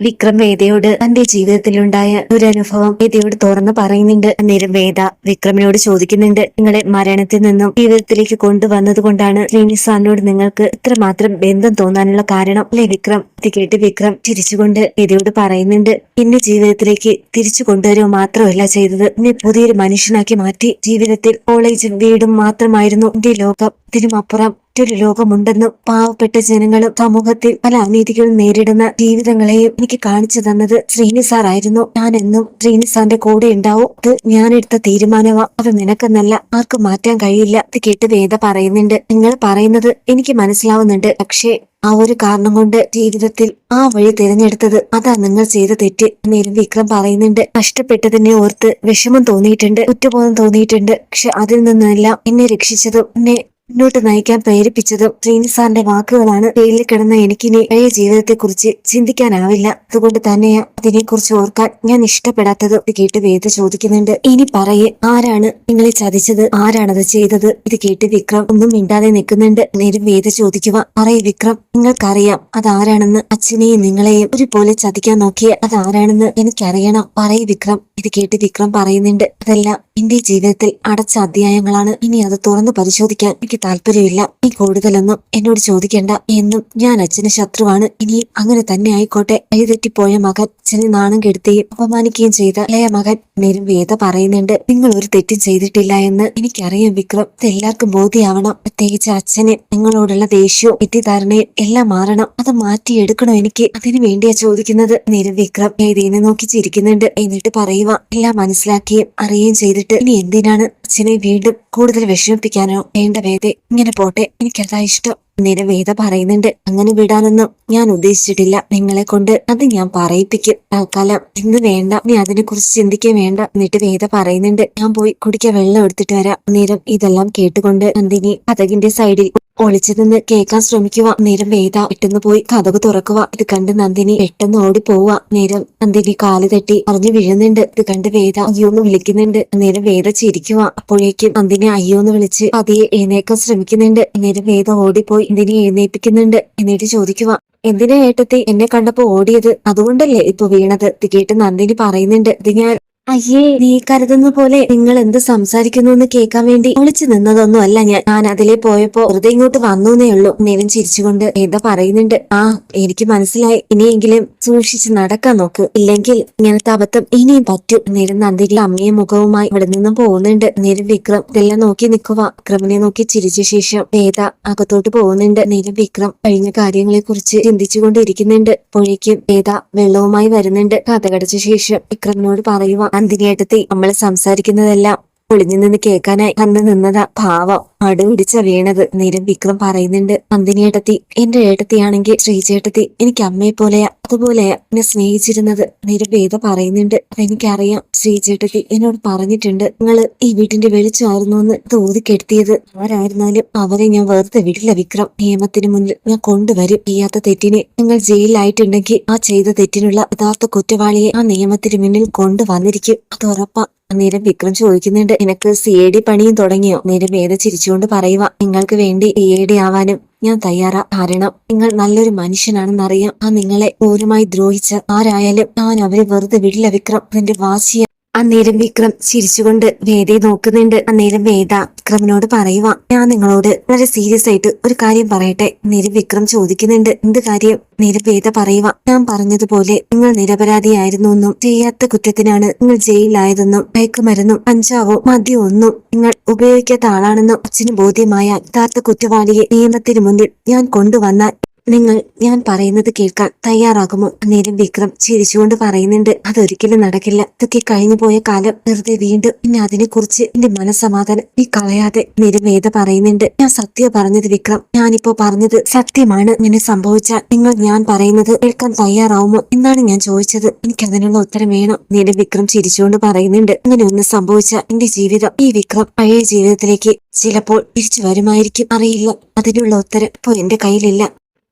വിക്രം വേദയോട് തന്റെ ജീവിതത്തിലുണ്ടായ ഒരു അനുഭവം വേദയോട് തുറന്ന് പറയുന്നുണ്ട്. അന്നേരം വേദ വിക്രമിനോട് ചോദിക്കുന്നുണ്ട്. നിങ്ങളെ മരണത്തിൽ നിന്നും ജീവിതത്തിലേക്ക് കൊണ്ടുവന്നത് കൊണ്ടാണ് ശ്രീനിസാറിനോട് നിങ്ങൾക്ക് ഇത്രമാത്രം ബന്ധം തോന്നാനുള്ള കാരണം? അല്ലെ വിക്രം? ഇത് കേട്ട് വിക്രം ചിരിച്ചുകൊണ്ട് വേദയോട് പറയുന്നുണ്ട്. എന്നെ ജീവിതത്തിലേക്ക് തിരിച്ചു കൊണ്ടുവരുക മാത്രമല്ല ചെയ്തത്. എന്നെ പുതിയൊരു മനുഷ്യനാക്കി മാറ്റി ജീവിതത്തിൽ കോളേജും വീടും മാത്രമായിരുന്നു. എന്റെ ലോകം ഇതിനുമപ്പുറം മറ്റൊരു ലോകമുണ്ടെന്നും പാവപ്പെട്ട ജനങ്ങളും സമൂഹത്തിൽ പല അനീതികളും നേരിടുന്ന ജീവിതങ്ങളെയും എനിക്ക് കാണിച്ചു തന്നത് ശ്രീനിസാർ ആയിരുന്നു. ഞാൻ എന്നും ശ്രീനിസാറിന്റെ കൂടെ ഉണ്ടാവും. അത് ഞാൻ എടുത്ത തീരുമാനമാ. അത് നിനക്കെന്നല്ല ആർക്കും മാറ്റാൻ കഴിയില്ല. ഇത് കേട്ട് വേദ പറയുന്നുണ്ട്. നിങ്ങൾ പറയുന്നത് എനിക്ക് മനസ്സിലാവുന്നുണ്ട്. പക്ഷേ ആ ഒരു കാരണം കൊണ്ട് ജീവിതത്തിൽ ആ വഴി തിരഞ്ഞെടുത്തത് അതാ നിങ്ങൾ ചെയ്ത തെറ്റ്. നേരം വിക്രം പറയുന്നുണ്ട് നഷ്ടപ്പെട്ടതിനെ ഓർത്ത് വിഷമം തോന്നിയിട്ടുണ്ട് കുറ്റബോധം തോന്നിയിട്ടുണ്ട്. പക്ഷെ അതിൽ നിന്നെല്ലാം എന്നെ രക്ഷിച്ചതും എന്നെ മുന്നോട്ട് നയിക്കാൻ പ്രേരിപ്പിച്ചതും ശ്രീനി സാറിന്റെ വാക്കുകളാണ് ജയിലിൽ കിടന്ന എനിക്കിനി പഴയ ജീവിതത്തെക്കുറിച്ച് ചിന്തിക്കാനാവില്ല. അതുകൊണ്ട് തന്നെയാ അതിനെക്കുറിച്ച് ഓർക്കാൻ ഞാൻ ഇഷ്ടപ്പെടാത്തത് കേട്ട് വേദ ചോദിക്കുന്നുണ്ട്. ഇനി പറയേ ആരാണ് നിങ്ങളെ ചതിച്ചത്? ആരാണത് ചെയ്തത്? ഇത് കേട്ട് വിക്രം ഒന്നും മിണ്ടാതെ നിൽക്കുന്നുണ്ട്. നേരം വേദ ചോദിക്കുക പറയേ വിക്രം നിങ്ങൾക്കറിയാം അതാരാണെന്ന്. അച്ഛനെയും നിങ്ങളെയും ഒരുപോലെ ചതിക്കാൻ നോക്കിയ അതാരാണെന്ന് എനിക്കറിയണം. പറയേ വിക്രം ഇത് കേട്ട് വിക്രം പറയുന്നുണ്ട്. അതെല്ലാം എന്റെ ജീവിതത്തിൽ അടച്ച അധ്യായങ്ങളാണ്. ഇനി അത് തുറന്ന് പരിശോധിക്കാൻ എനിക്ക് താല്പര്യമില്ല. നീ കൂടുതലൊന്നും എന്നോട് ചോദിക്കേണ്ട എന്നും ഞാൻ അച്ഛന് ശത്രുവാണ്. ഇനി അങ്ങനെ തന്നെ ആയിക്കോട്ടെ. കൈതെറ്റിപ്പോയ മകൻ അച്ഛനെ നാണം കെടുത്തുകയും അപമാനിക്കുകയും ചെയ്ത ഇളയ മകൻ നേരും വേദ പറയുന്നുണ്ട്. നിങ്ങൾ ഒരു തെറ്റും ചെയ്തിട്ടില്ല എന്ന് എനിക്കറിയാം വിക്രം. എല്ലാവർക്കും ബോധ്യമാവണം. പ്രത്യേകിച്ച് അച്ഛന് നിങ്ങളോടുള്ള ദേഷ്യവും തെറ്റിദ്ധാരണയും എല്ലാം മാറണം. അത് മാറ്റിയെടുക്കണം എനിക്ക്? അതിനു വേണ്ടിയാ ചോദിക്കുന്നത്. നേരം വിക്രം വേദീനെ നോക്കി ചിരിക്കുന്നുണ്ട് എന്നിട്ട് പറയുക എല്ലാം മനസ്സിലാക്കുകയും അറിയുകയും ചെയ്തിട്ട് ഇനി എന്തിനാണ് അച്ഛനെ വീണ്ടും കൂടുതൽ വിഷമിപ്പിക്കാനോ വേണ്ട വേദ ഇങ്ങനെ പോട്ടെ. എനിക്കതാ ഇഷ്ടം? നേരം വേദ പറയുന്നുണ്ട്. അങ്ങനെ വിടാനൊന്നും ഞാൻ ഉദ്ദേശിച്ചിട്ടില്ല. നിങ്ങളെ കൊണ്ട് അത് ഞാൻ പറയിപ്പിക്കും. തൽക്കാലം ഇന്ന് വേണ്ട. നീ അതിനെ കുറിച്ച് ചിന്തിക്കാൻ വേണ്ട എന്നിട്ട് വേദ പറയുന്നുണ്ട്. ഞാൻ പോയി കുടിക്കാൻ വെള്ളം എടുത്തിട്ട് വരാം. നേരം ഇതെല്ലാം കേട്ടുകൊണ്ട് നന്ദിനി കഥകിന്റെ സൈഡിൽ ഒളിച്ചു നിന്ന് കേൾക്കാൻ ശ്രമിക്കുക. നേരം വേദ പെട്ടെന്ന് പോയി കഥക് തുറക്കുക. ഇത് കണ്ട് നന്ദിനി പെട്ടെന്ന് ഓടി പോവുക നേരം നന്ദിനി കാൽ തട്ടി അറിഞ്ഞു വീഴുന്നുണ്ട്. ഇത് കണ്ട് വേദ അയ്യോ എന്ന് വിളിക്കുന്നുണ്ട്. നേരം വേദ ചിരിക്കുക. അപ്പോഴേക്കും നന്ദിനി അയ്യോ എന്ന് വിളിച്ച് പതിയെ എഴുന്നേക്കാൻ ശ്രമിക്കുന്നുണ്ട്. നേരം വേദ ഓടിപ്പോയി നന്ദിനി എഴുന്നേൽപ്പിക്കുന്നുണ്ട്. എന്നിട്ട് ചോദിക്കുക എന്തിനാ ഏട്ടത്തി എന്നെ കണ്ടപ്പോ ഓടിയത്? അതുകൊണ്ടല്ലേ ഇപ്പൊ വീണത്? ഇത് കേട്ട് നന്ദിനി പറയുന്നുണ്ട്. ഇത് ഞാൻ അയ്യേ നീ കരുതുന്ന പോലെ നിങ്ങൾ എന്ത് സംസാരിക്കുന്നു എന്ന് കേൾക്കാൻ വേണ്ടി വിളിച്ചു നിന്നതൊന്നും അല്ല ഞാൻ. ഞാൻ അതിലെ പോയപ്പോ വെറുതെ ഇങ്ങോട്ട് വന്നൂന്നേ ഉള്ളൂ. നേരം ചിരിച്ചുകൊണ്ട് ഏതാ പറയുന്നുണ്ട്. ആ എനിക്ക് മനസ്സിലായി. ഇനിയെങ്കിലും സൂക്ഷിച്ച് നടക്കാൻ നോക്ക്. ഇല്ലെങ്കിൽ ഇങ്ങനത്തെ അബദ്ധം ഇനിയും പറ്റും. നേരം നന്ദിരി അമ്മയെ മുഖവുമായി ഇവിടെ നിന്നും പോകുന്നുണ്ട്. നേരം വിക്രം ഇതെല്ലാം നോക്കി നിൽക്കുക. വിക്രമിനെ നോക്കി ചിരിച്ച ശേഷം വേദ അകത്തോട്ട് പോകുന്നുണ്ട്. നേരം വിക്രം കഴിഞ്ഞ കാര്യങ്ങളെ കുറിച്ച് ചിന്തിച്ചുകൊണ്ടിരിക്കുന്നുണ്ട്. അപ്പോഴേക്കും വേദ വെള്ളവുമായി വരുന്നുണ്ട്. കഥകടച്ച ശേഷം വിക്രമിനോട് പറയുക നന്ദിനിയേട്ടത്തി നമ്മൾ സംസാരിക്കുന്നതെല്ലാം ഒളിഞ്ഞു നിന്ന് കേൾക്കാനായി അന്ന് നിന്നതാ പാവം. അടുപിടിച്ച വീണത്. നേരം വിക്രം പറയുന്നുണ്ട് നന്ദിനിയേട്ടത്തി എന്റെ ഏട്ടത്തിയാണെങ്കിൽ ശ്രീചേട്ടത്തി എനിക്ക് അമ്മയെ പോലെയാ അതുപോലെയാ എന്നെ സ്നേഹിച്ചിരുന്നത്. നേരം വേദ പറയുന്നുണ്ട് അതെനിക്കറിയാം ശ്രീചേട്ടത്തി എന്നോട് പറഞ്ഞിട്ടുണ്ട് നിങ്ങൾ ഈ വീട്ടിന്റെ വെളിച്ചമായിരുന്നു എന്ന് തോതിക്കെടുത്തിയത്. ആരായിരുന്നാലും അവരെ ഞാൻ വെറുതെ വിടില്ല വിക്രം. നിയമത്തിന് മുന്നിൽ ഞാൻ കൊണ്ടുവരും. ചെയ്യാത്ത തെറ്റിനെ നിങ്ങൾ ജയിലിലായിട്ടുണ്ടെങ്കിൽ ആ ചെയ്ത തെറ്റിനുള്ള യഥാർത്ഥ കുറ്റവാളിയെ ആ നിയമത്തിന് മുന്നിൽ കൊണ്ടുവന്നിരിക്കും. അത് ഉറപ്പാ. നേരം വിക്രം ചോദിക്കുന്നുണ്ട് നിനക്ക് സി എ ഡി പണിയും തുടങ്ങിയോ? നേരം വേദ ചിരിച്ചുകൊണ്ട് പറയുക നിങ്ങൾക്ക് വേണ്ടി സി എ ഡി ആവാനും ഞാൻ തയ്യാറാ. കാരണം നിങ്ങൾ നല്ലൊരു മനുഷ്യനാണെന്നറിയാം. ആ നിങ്ങളെ ക്രൂരമായി ദ്രോഹിച്ച ആരായാലും ഞാൻ അവരെ വെറുതെ വിടില്ല വിക്രം. നിന്റെ വാശിയ അന്നേരം വിക്രം ചിരിച്ചുകൊണ്ട് വേദയെ നോക്കുന്നുണ്ട്. അന്നേരം വേദ വിക്രമിനോട് പറയുക ഞാൻ നിങ്ങളോട് വളരെ സീരിയസ് ആയിട്ട് ഒരു കാര്യം പറയട്ടെ നേരം വിക്രം ചോദിക്കുന്നുണ്ട്. എന്ത് കാര്യം? നേരം വേദ പറയുക ഞാൻ പറഞ്ഞതുപോലെ നിങ്ങൾ നിരപരാധിയായിരുന്നു എന്നും ചെയ്യാത്ത കുറ്റത്തിനാണ് നിങ്ങൾ ജയിലിലായതെന്നും മയക്കുമരുന്നും കഞ്ചാവോ മദ്യമോ ഒന്നും നിങ്ങൾ ഉപയോഗിക്കാത്ത ആളാണെന്നും അച്ഛന് ബോധ്യമായ യഥാർത്ഥ കുറ്റവാളിയെ നിയമത്തിന് മുന്നിൽ ഞാൻ കൊണ്ടുവന്നാൽ നിങ്ങൾ ഞാൻ പറയുന്നത് കേൾക്കാൻ തയ്യാറാകുമോ? അന്നേരം വിക്രം ചിരിച്ചുകൊണ്ട് പറയുന്നുണ്ട് അതൊരിക്കലും നടക്കില്ല. ഇതൊക്കെ കഴിഞ്ഞു പോയ കാലം വെറുതെ വീണ്ടും പിന്നെ അതിനെക്കുറിച്ച് എന്റെ മനസ്സമാധാനം നീ കളയാതെ നിരവേദ പറയുന്നുണ്ട്. ഞാൻ സത്യ പറഞ്ഞത് വിക്രം ഞാനിപ്പോ പറഞ്ഞത് സത്യമാണ്. ഇങ്ങനെ സംഭവിച്ചാൽ നിങ്ങൾ ഞാൻ പറയുന്നത് കേൾക്കാൻ തയ്യാറാവുമോ എന്നാണ് ഞാൻ ചോദിച്ചത്. എനിക്ക് അതിനുള്ള ഉത്തരം വേണം നിര വിക്രം ചിരിച്ചുകൊണ്ട് പറയുന്നുണ്ട്. അങ്ങനെ ഒന്ന് സംഭവിച്ച എന്റെ ജീവിതം ഈ വിക്രം പഴയ ജീവിതത്തിലേക്ക് ചിലപ്പോൾ തിരിച്ചു വരുമായിരിക്കും. അറിയില്ല അതിനുള്ള ഉത്തരം ഇപ്പോ എന്റെ കയ്യിലില്ല.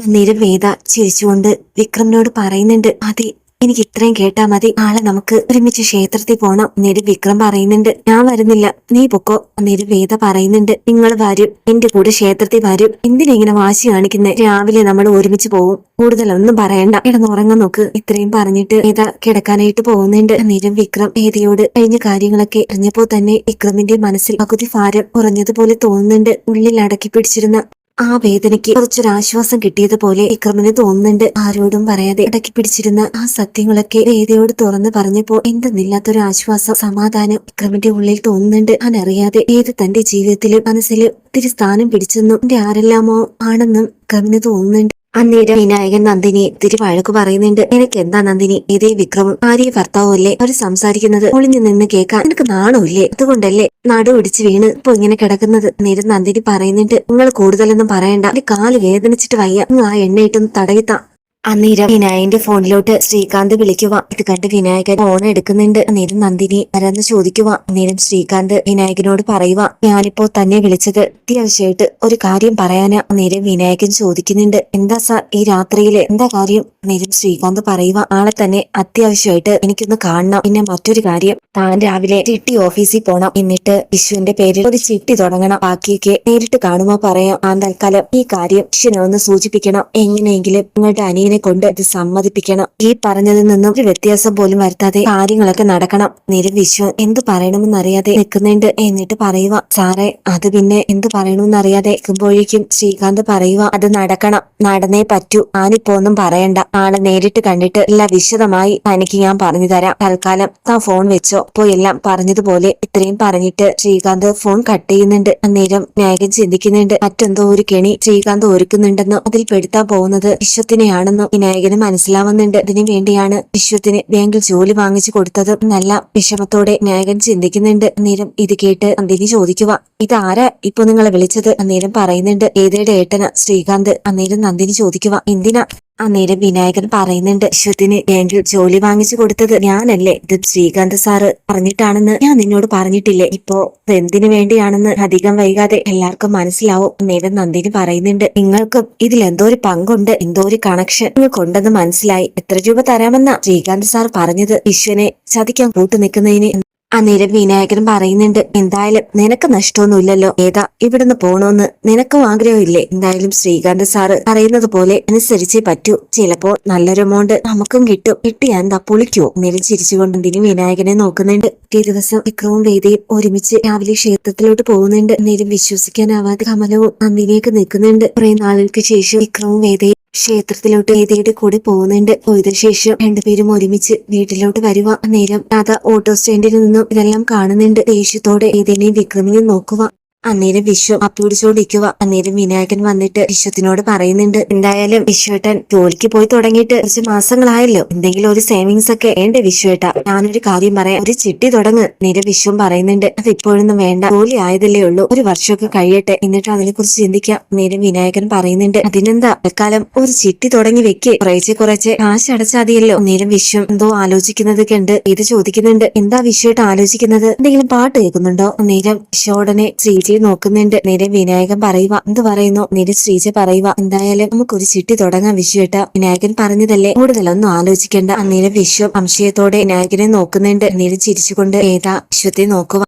അന്നേരം വേദ ചിരിച്ചുകൊണ്ട് വിക്രമിനോട് പറയുന്നുണ്ട് അതെ എനിക്ക് ഇത്രയും കേട്ടാ മതി. നാളെ നമുക്ക് ഒരുമിച്ച് ക്ഷേത്രത്തിൽ പോണം നേര് വിക്രം പറയുന്നുണ്ട്. ഞാൻ വരുന്നില്ല. നീ പൊക്കോ? നേര് വേദ പറയുന്നുണ്ട്. നിങ്ങൾ വരും. എന്റെ കൂടെ ക്ഷേത്രത്തിൽ വരും. എന്തിനെങ്ങനെ വാശി കാണിക്കുന്നത് രാവിലെ നമ്മൾ ഒരുമിച്ച് പോകും കൂടുതലൊന്നും പറയണ്ട. കിടന്നുറങ്ങാൻ നോക്ക്. ഇത്രയും പറഞ്ഞിട്ട് വേദ കിടക്കാനായിട്ട് പോകുന്നുണ്ട്. നേരം വിക്രം വേദയോട് കഴിഞ്ഞ കാര്യങ്ങളൊക്കെ അറിഞ്ഞപ്പോ തന്നെ വിക്രമിന്റെ മനസ്സിൽ പകുതി ഭാരം കുറഞ്ഞതുപോലെ തോന്നുന്നുണ്ട്. ഉള്ളിൽ അടക്കി പിടിച്ചിരുന്ന ആ വേദനയ്ക്ക് കുറച്ചൊരാശ്വാസം കിട്ടിയതുപോലെ വിക്രമിന് തോന്നുന്നുണ്ട്. ആരോടും പറയാതെ അടക്കി പിടിച്ചിരുന്ന ആ സത്യങ്ങളൊക്കെ വേദയോട് തുറന്നു പറഞ്ഞപ്പോ എന്തെന്നില്ലാത്തൊരു ആശ്വാസം സമാധാനം വിക്രമിന്റെ ഉള്ളിൽ തോന്നുന്നുണ്ട്. അവനറിയാതെ ഏത് തന്റെ ജീവിതത്തിലും മനസ്സിലും ഒത്തിരി സ്ഥാനം പിടിച്ചെന്നും എന്റെ ആരെല്ലാമോ ആണെന്നും വിക്രമിന് തോന്നുന്നുണ്ട്. അന്നേരം വിനായകൻ നന്ദിനി തിരി വഴക്ക് പറയുന്നുണ്ട്. എനിക്ക് എന്താ നന്ദിനി? ഇതേ വിക്രമും. ഭാര്യ ഭർത്താവും അല്ലേ അവർ സംസാരിക്കുന്നത് ഒളിഞ്ഞു നിന്ന് കേൾക്കാൻ എനിക്ക് നാണമില്ലേ? അതുകൊണ്ടല്ലേ നടു പിടിച്ച് വീണ് ഇപ്പൊ ഇങ്ങനെ കിടക്കുന്നത്? നേരം നന്ദിനി പറയുന്നുണ്ട്. നിങ്ങൾ കൂടുതലൊന്നും പറയണ്ട. കാൽ വേദനിച്ചിട്ട് വയ്യ. ആ എണ്ണയിട്ടൊന്ന് തടവിത്താ. അന്നേരം വിനായകന്റെ ഫോണിലോട്ട് ശ്രീകാന്ത് വിളിക്കുക ഇത് കണ്ട് വിനായകൻ ഫോൺ എടുക്കുന്നുണ്ട്. അന്നേരം നന്ദിനി ആരാന്ന് ചോദിക്കുക അന്നേരം ശ്രീകാന്ത് വിനായകനോട് പറയുക ഞാനിപ്പോ തന്നെ വിളിച്ചത് അത്യാവശ്യമായിട്ട് ഒരു കാര്യം പറയാനാ. അന്നേരം വിനായകൻ ചോദിക്കുന്നുണ്ട് എന്താ സാർ ഈ രാത്രിയിൽ എന്താ കാര്യം? അന്നേരം ശ്രീകാന്ത് പറയുക ആളെ തന്നെ അത്യാവശ്യമായിട്ട് എനിക്കൊന്ന് കാണണം. പിന്നെ മറ്റൊരു കാര്യം താൻ രാവിലെ ചിട്ടി ഓഫീസിൽ പോണം. എന്നിട്ട് വിഷുവിന്റെ പേരിൽ ഒരു ചിട്ടി തുടങ്ങണം. ബാക്കിയൊക്കെ നേരിട്ട് കാണുമ്പോ പറയാം. ആ തൽക്കാലം ഈ കാര്യം വിഷുവിനെ ഒന്ന് സൂചിപ്പിക്കണം. എങ്ങനെയെങ്കിലും നിങ്ങളുടെ അനിയനെ കൊണ്ട് ഇത് സമ്മതിപ്പിക്കണം. ഈ പറഞ്ഞതിൽ നിന്നും ഒരു വ്യത്യാസം പോലും വരുത്താതെ കാര്യങ്ങളൊക്കെ നടക്കണം. നിര വിശ്വം എന്ത് പറയണമെന്നറിയാതെ നിൽക്കുന്നുണ്ട് എന്നിട്ട് പറയുക സാറേ അത് പിന്നെ എന്ത് പറയണമെന്നറിയാതെ നിൽക്കുമ്പോഴേക്കും ശ്രീകാന്ത് പറയുക അത് നടക്കണം. നടന്നേ പറ്റൂ. ഞാനിപ്പോ ഒന്നും പറയണ്ട. ആളെ നേരിട്ട് കണ്ടിട്ട് എല്ലാം വിശദമായി തനിക്ക് ഞാൻ പറഞ്ഞു തരാം. തൽക്കാലം താൻ ഫോൺ വെച്ചോ. ഇപ്പോ എല്ലാം പറഞ്ഞതുപോലെ ഇത്രയും പറഞ്ഞിട്ട് ശ്രീകാന്ത് ഫോൺ കട്ട് ചെയ്യുന്നുണ്ട്. അന്നേരം നായകൻ ചിന്തിക്കുന്നുണ്ട് മറ്റെന്തോ ഒരു കെണി ശ്രീകാന്ത് ഒരുക്കുന്നുണ്ടെന്നും അതിൽ പെടുത്താൻ പോകുന്നത് വിശ്വത്തിനെയാണെന്നും വിനായകന് മനസ്സിലാവുന്നുണ്ട്. ഇതിനു വേണ്ടിയാണ് വിശ്വത്തിന് ബാങ്കിൽ ജോലി വാങ്ങിച്ചു കൊടുത്തത് നല്ല വിഷമത്തോടെ വിനായകൻ ചിന്തിക്കുന്നുണ്ട്. അന്നേരം ഇത് കേട്ട് അന്തിനി ചോദിക്കുക ഇതാരാ ഇപ്പൊ നിങ്ങളെ വിളിച്ചത്? അന്നേരം പറയുന്നുണ്ട് ഏതേടെ ഏട്ടന ശ്രീകാന്ത്. അന്നേരം നന്ദിനി ചോദിക്കുക എന്തിനാ? അന്നേരം വിനായകൻ പറയുന്നുണ്ട് അശ്വതിന് വേണ്ടി ജോലി വാങ്ങിച്ചു കൊടുത്തത് ഞാനല്ലേ? ഇത് ശ്രീകാന്ത് സാറ് പറഞ്ഞിട്ടാണെന്ന് ഞാൻ നിന്നോട് പറഞ്ഞിട്ടില്ലേ? ഇപ്പോ എന്തിനു വേണ്ടിയാണെന്ന് അധികം വൈകാതെ എല്ലാവർക്കും മനസ്സിലാവും. അന്നേരം നന്ദിനി പറയുന്നുണ്ട് നിങ്ങൾക്കും ഇതിൽ എന്തോ ഒരു പങ്കുണ്ട് എന്തോ ഒരു കണക്ഷൻ നിങ്ങൾക്കുണ്ടെന്ന് മനസ്സിലായി. എത്ര രൂപ തരാമെന്ന ശ്രീകാന്ത് സാർ പറഞ്ഞത്. വിശ്വനെ ചതിക്കാൻ കൂട്ടു നിൽക്കുന്നതിന് അന്നേരം വിനായകൻ പറയുന്നുണ്ട് എന്തായാലും നിനക്ക് നഷ്ടമൊന്നുമില്ലല്ലോ. ഏതാ ഇവിടുന്ന് പോണോന്ന്? നിനക്കും ആഗ്രഹമില്ലേ എന്തായാലും ശ്രീകാന്ത് സാറ് പറയുന്നത് പോലെ അനുസരിച്ചേ പറ്റൂ. ചിലപ്പോൾ നല്ലൊരു എമൗണ്ട് നമുക്കും കിട്ടും. കിട്ടിയാ എന്താ പൊളിക്കോ? നേരം ചിരിച്ചുകൊണ്ട് എന്തിനും വിനായകനെ നോക്കുന്നുണ്ട്. പിറ്റേ ദിവസം വിക്രവും വേദിയും ഒരുമിച്ച് രാവിലെ ക്ഷേത്രത്തിലോട്ട് പോകുന്നുണ്ട്. നേരം വിശ്വസിക്കാനാവാതെ കമലവും നന്ദിനിയൊക്കെ നിൽക്കുന്നുണ്ട്. കുറെ നാളുകൾക്ക് ശേഷം വിക്രവും വേദയും ക്ഷേത്രത്തിലോട്ട് വേദിയുടെ കൂടെ പോകുന്നുണ്ട്. പോയതിനു ശേഷം രണ്ടുപേരും ഒരുമിച്ച് വീട്ടിലോട്ട് വരുവാ. നേരം രാധ ഓട്ടോ സ്റ്റാൻഡിൽ നിന്നും ഇതെല്ലാം കാണുന്നുണ്ട്. ദേഷ്യത്തോടെ ഏതെങ്കിലും വിക്രമിനെ നോക്കുക അന്നേരം വിശ്വം അപ്പിടിച്ചോണ്ടിരിക്കുക അന്നേരം വിനായകൻ വന്നിട്ട് വിശ്വത്തിനോട് പറയുന്നുണ്ട്. എന്തായാലും വിശ്വേട്ടൻ ജോലിക്ക് പോയി തുടങ്ങിയിട്ട് കുറച്ച് മാസങ്ങളായല്ലോ. എന്തെങ്കിലും ഒരു സേവിങ്സ് ഒക്കെ വേണ്ടേ വിശ്വേട്ട ഞാനൊരു കാര്യം പറയാം. ഒരു ചിട്ടി തുടങ്ങ്. നേരെ വിശ്വം പറയുന്നുണ്ട്. അത് ഇപ്പോഴൊന്നും വേണ്ട. ജോലി ആയതല്ലേ ഉള്ളൂ. ഒരു വർഷമൊക്കെ കഴിയട്ടെ. എന്നിട്ട് അതിനെ കുറിച്ച് ചിന്തിക്കാം. നേരം വിനായകൻ പറയുന്നുണ്ട്. അതിനെന്താ? തൽക്കാലം ഒരു ചിട്ടി തുടങ്ങി വെക്ക്. കുറേശ്ശെ കുറച്ച് കാശ് അടച്ചാൽ മതിയല്ലോ നേരം വിശ്വം എന്തോ ആലോചിക്കുന്നതൊക്കെ ഉണ്ട് ഇത് ചോദിക്കുന്നുണ്ട്. എന്താ വിശ്വേട്ട ആലോചിക്കുന്നത്? എന്തെങ്കിലും പാട്ട് കേൾക്കുന്നുണ്ടോ? നേരം വിശ്വ വിശ്വോടനെ ശ്രീജയെ നോക്കുന്നുണ്ട്. നേരെ വിനായകൻ പറയുക എന്ത് പറയുന്നു? നേരെ ശ്രീജ പറയുക എന്തായാലും നമുക്കൊരു ചിട്ടി തുടങ്ങാം വിശ്വേട്ട വിനായകൻ പറഞ്ഞതല്ലേ? കൂടുതലൊന്നും ആലോചിക്കേണ്ട. അന്നേരം വിശ്വം സംശയത്തോടെ വിനായകനെ നോക്കുന്നുണ്ട്. നേരെ ചിരിച്ചുകൊണ്ട് ഏതാ? വിശ്വത്തെ നോക്കുക